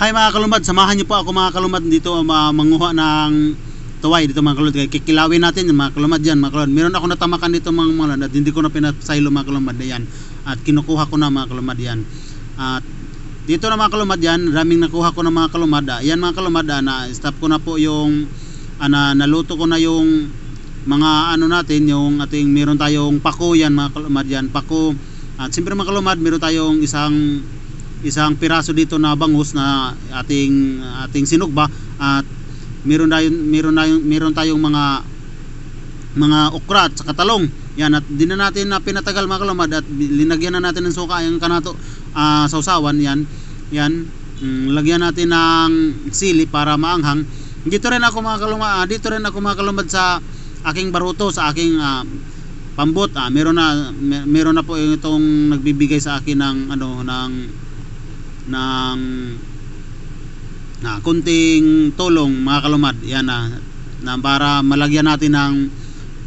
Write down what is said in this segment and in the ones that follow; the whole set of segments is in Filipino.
Hi mga kalumad, samahan niyo po ako mga kalumad dito ma- manguha ng tuway dito mga kalumad. Kikilawin natin yung mga kalumad yan mga kalumad. Meron ako natamakan dito mga kalumad at hindi ko na pinasaylo mga kalumad na yan. At kinukuha ko na mga kalumad yan. At dito na mga kalumad yan, raming nakuha ko na mga kalumad. Ah, Yan mga kalumad, ah, na stop ko na po yung ah, na, naluto ko na yung mga ano natin, yung ating meron tayong pako yan mga kalumad yan. Pako. At siyempre mga kalumad, meron tayong isang isang piraso dito na bangus na ating ating sinugba at meron tayong meron tayong meron tayong mga mga okra at saka talong. Yan at di na natin na pinatagal mga kalumad at linagyan na natin ng suka yung kanato ah, sausawan yan. Yan. Mm, lagyan natin ng sili para maanghang. Dito rin ako mga kalumad, dito rin ako mga kalumad sa aking baruto sa aking ah, pambot. Ah, meron na mer- meron na po itong nagbibigay sa akin ng ano ng ng na kunting tulong mga kalumad. Yan na, na para malagyan natin ng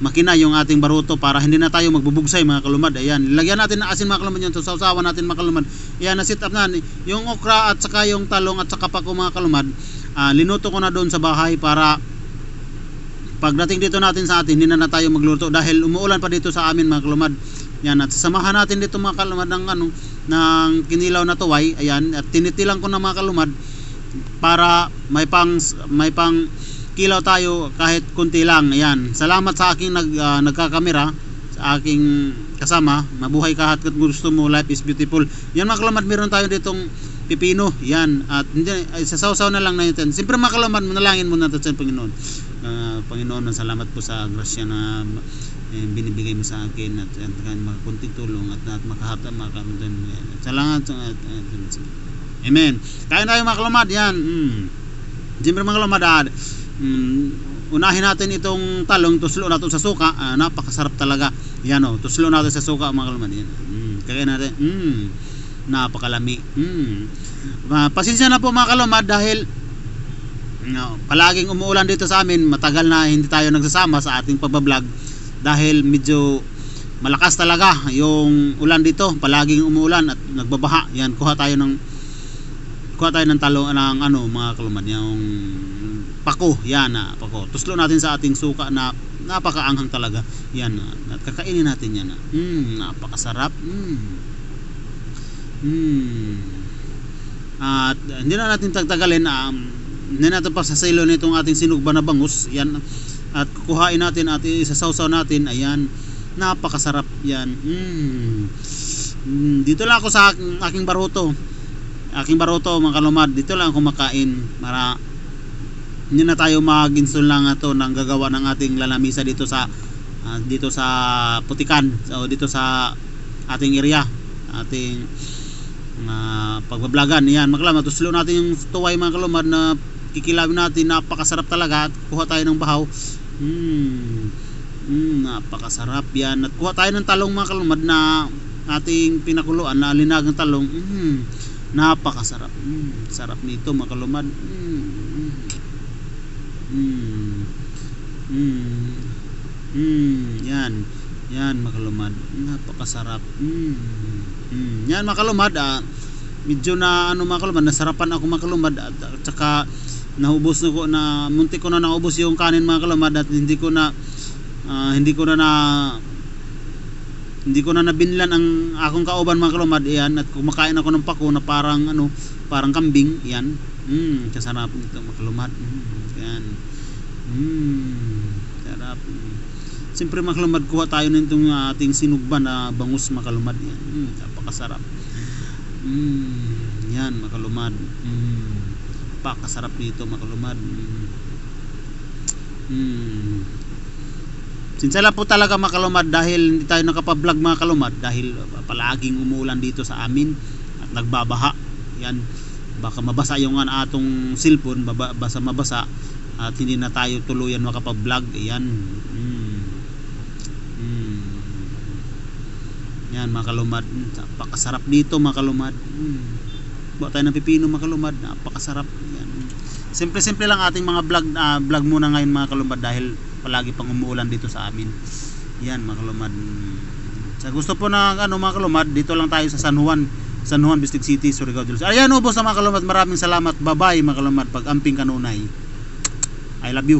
makina yung ating baruto para hindi na tayo magbubugsay mga kalumad. Ayan lagyan natin ng asin mga kalumad yun. Sausawan natin mga kalumad. Ayan na sit up na yung okra at saka yung talong at saka pako mga kalumad ah, linuto ko na doon sa bahay para pagdating dito natin sa atin hindi na, na tayo magluto dahil umuulan pa dito sa amin mga kalumad yan at samahan natin dito mga kalumad ng ano ng kinilaw na tuway. Ayan at tinitilang ko na mga kalumad para may pang may pang kilaw tayo kahit kunti lang. Ayan salamat sa aking nag ah, nagkakamera sa aking kasama. Mabuhay ka at gusto mo life is beautiful. Yan mga kalumad meron tayo ditong pipino. Yan at hindi ay, sasawsaw na lang na yun. Siyempre mga kalumad manalangin muna natin sa Panginoon. Ah, Panginoon salamat po sa grasya na eh, binibigay mo sa akin at, at, at mga kunting tulong at, at makahata makakamdan salamat sa at, at, at, Amen. Kain tayo mga kalumad. Yan. Mm. Siyempre mga kalumad. Ah, mm, unahin natin itong talong. Tuslo natin sa suka. Ah, napakasarap talaga. Yan o. Tuslo natin sa suka mga kalumad. Yan. Mm. Kakain natin. Mm. Napakalami. Mm. Ah, pasensya na po mga kalumad dahil no, palaging umuulan dito sa amin. Matagal na hindi tayo nagsasama sa ating pagbablog dahil medyo malakas talaga yung ulan dito. Palaging umuulan at nagbabaha. Yan. Kuha tayo ng kuha tayo ng talo ng ano mga kalumad yung pako yan na pako tuslo natin sa ating suka na napakaanghang talaga yan at kakainin natin yan na mm, napakasarap mm. Mm. at hindi na natin tagtagalin um, hindi natin pa sa silo nitong ating sinugba na bangus yan at kukuhain natin at isasawsaw natin. Ayan napakasarap yan. Mm. Mm, dito lang ako sa aking, baruto. Aking baroto mga kalumad dito lang ako makain para hindi na tayo mag-install lang ito ng gagawa ng ating lalamisa dito sa ah, dito sa Putikan so dito sa ating area. Ating uh, pagbablagan yan mga kalumad tuslo natin yung tuway mga kalumad na kikilawin natin. Napakasarap talaga. At kuha tayo ng bahaw mm, mm, napakasarap yan. At kuha tayo ng talong mga kalumad na ating pinakuluan na linagang talong. Mm, napakasarap. Mm, sarap nito mga kalumad. Mm, mm, mm, mm, yan. Yan mga kalumad. Napakasarap. Mm, mm, yan mga kalumad ah, medyo na ano mga kalumad nasarapan ako mga kalumad. At, at saka naubos na ko na muntik ko na naubos yung kanin mga kalumad at hindi ko na ah, hindi ko na na hindi ko na nabinlan ang akong kauban mga kalumad yan at kumakain ako ng pako na parang ano parang kambing yan mm, kasarap nito mga kalumad mm, yan mm, sarap. Siyempre mga kalumad kuha tayo nitong uh, ating sinugba na bangus mga kalumad yan mm, napakasarap. Mm, yan mga kalumad mm, napakasarap nito mga kalumad mm, mm, Sinsala po talaga mga kalumad dahil hindi tayo nakapablog mga kalumad dahil palaging umuulan dito sa amin at nagbabaha. Yan. Baka mabasa yung an atong cellphone, baba, basa mabasa at hindi na tayo tuluyan makapablog. Yan. Mm. Mm. Yan mga kalumad. Napakasarap dito mga kalumad. Buat tayo ng pipino mga kalumad. Napakasarap. Yan. Simple-simple lang ating mga vlog, uh, vlog muna ngayon mga kalumad dahil palagi pang umuulan dito sa amin yan mga kalumad sa gusto po ng ano mga kalumad dito lang tayo sa San Juan San Juan, Bistig City, Surigao del Sur. Ayan ubos na mga kalumad. Maraming salamat. Bye-bye mga kalumad. Pag amping kanunay. I love you.